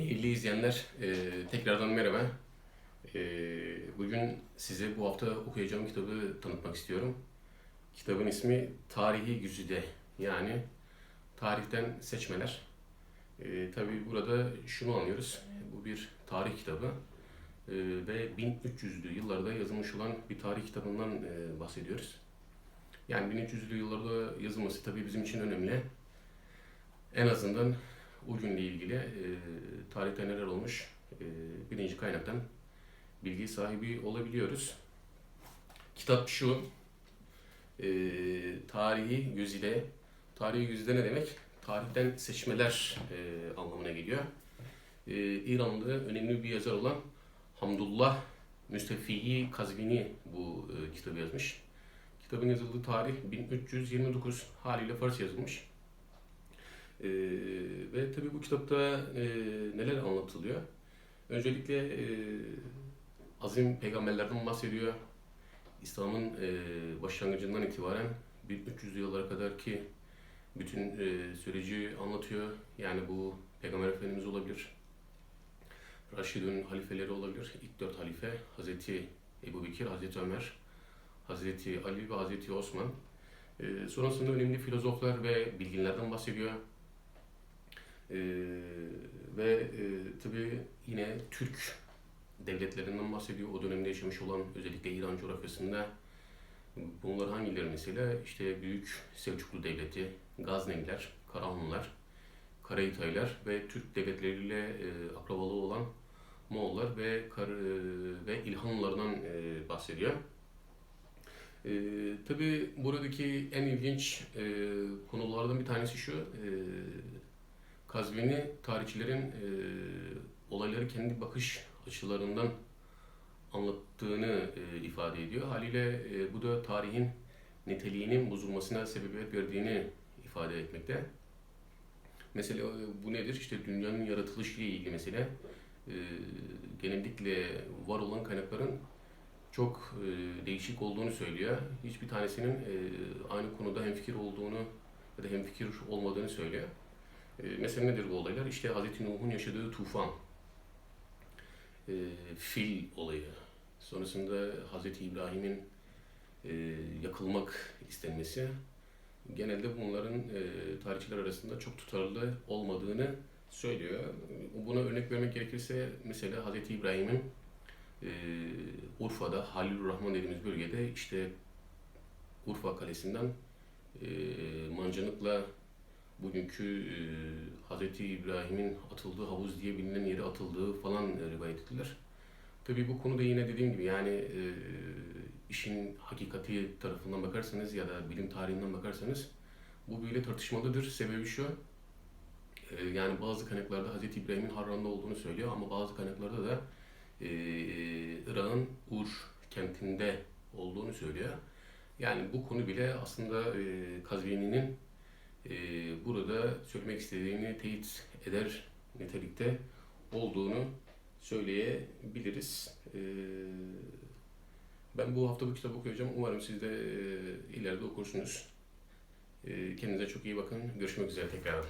Değerli izleyenler, e, tekrardan merhaba. E, bugün size bu hafta okuyacağım kitabı tanıtmak istiyorum. Kitabın ismi Tarihi Güzide, yani tarihten seçmeler. E, tabii burada şunu anlıyoruz, bu bir tarih kitabı e, ve 1300'lü yıllarda yazılmış olan bir tarih kitabından e, bahsediyoruz. Yani 1300'lü yıllarda yazılması tabii bizim için önemli. En azından o günle ilgili e, tarihte neler olmuş e, birinci kaynaktan bilgi sahibi olabiliyoruz. Kitap şu, e, tarihi gözüyle, tarihi gözüyle ne demek? Tarihten seçmeler e, anlamına geliyor. E, İranlı önemli bir yazar olan Hamdullah Müstefiyi Kazvini bu e, kitabı yazmış. Kitabın yazıldığı tarih 1329 haliyle Fars yazılmış. Ee, ve tabii bu kitapta e, neler anlatılıyor? Öncelikle e, azim peygamberlerden bahsediyor. İslam'ın e, başlangıcından itibaren 1300 yıllara kadar ki bütün e, süreci anlatıyor. Yani bu Peygamber Efendimiz olabilir. Raşid'in halifeleri olabilir. İlk dört halife Hazreti Ebu Bekir, Hazreti Ömer, Hazreti Ali ve Hazreti Osman. E, sonrasında önemli filozoflar ve bilginlerden bahsediyor. Ee, ve e, tabii yine Türk devletlerinden bahsediyor. O dönemde yaşamış olan özellikle İran coğrafyasında bunlar hangileri mesela? İşte Büyük Selçuklu Devleti, Gazneliler, Karahanlılar, Karahitaylar ve Türk devletleriyle e, akrabalığı olan Moğollar ve Kar e, ve İlhanlılardan e, bahsediyor. E, tabii buradaki en ilginç e, konulardan bir tanesi şu. E, Kazvini tarihçilerin e, olayları kendi bakış açılarından anlattığını e, ifade ediyor. Haliyle e, bu da tarihin niteliğinin bozulmasına sebebiyet verdiğini ifade etmekte. Mesela bu nedir? İşte dünyanın yaratılışı ile ilgili mesele e, genellikle var olan kaynakların çok e, değişik olduğunu söylüyor. Hiçbir tanesinin e, aynı konuda hemfikir olduğunu ya da hemfikir olmadığını söylüyor. E, mesela nedir bu olaylar? İşte Hz. Nuh'un yaşadığı tufan, e, fil olayı, sonrasında Hz. İbrahim'in e, yakılmak istenmesi, genelde bunların e, tarihçiler arasında çok tutarlı olmadığını söylüyor. Buna örnek vermek gerekirse mesela Hz. İbrahim'in e, Urfa'da Halilur Rahman dediğimiz bölgede işte Urfa Kalesi'nden e, mancınıkla bugünkü e, Hz. İbrahim'in atıldığı havuz diye bilinen yere atıldığı falan e, rivayet ettiler. Tabii bu konuda yine dediğim gibi yani e, işin hakikati tarafından bakarsanız ya da bilim tarihinden bakarsanız bu böyle tartışmalıdır. Sebebi şu, e, yani bazı kaynaklarda Hz. İbrahim'in Harran'da olduğunu söylüyor ama bazı kaynaklarda da e, Irak'ın Ur kentinde olduğunu söylüyor. Yani bu konu bile aslında e, Kazvini'nin e, burada söylemek istediğini teyit eder nitelikte olduğunu söyleyebiliriz. E, ben bu hafta bu kitabı okuyacağım. Umarım siz de e, ileride okursunuz. E, kendinize çok iyi bakın. Görüşmek üzere tekrar.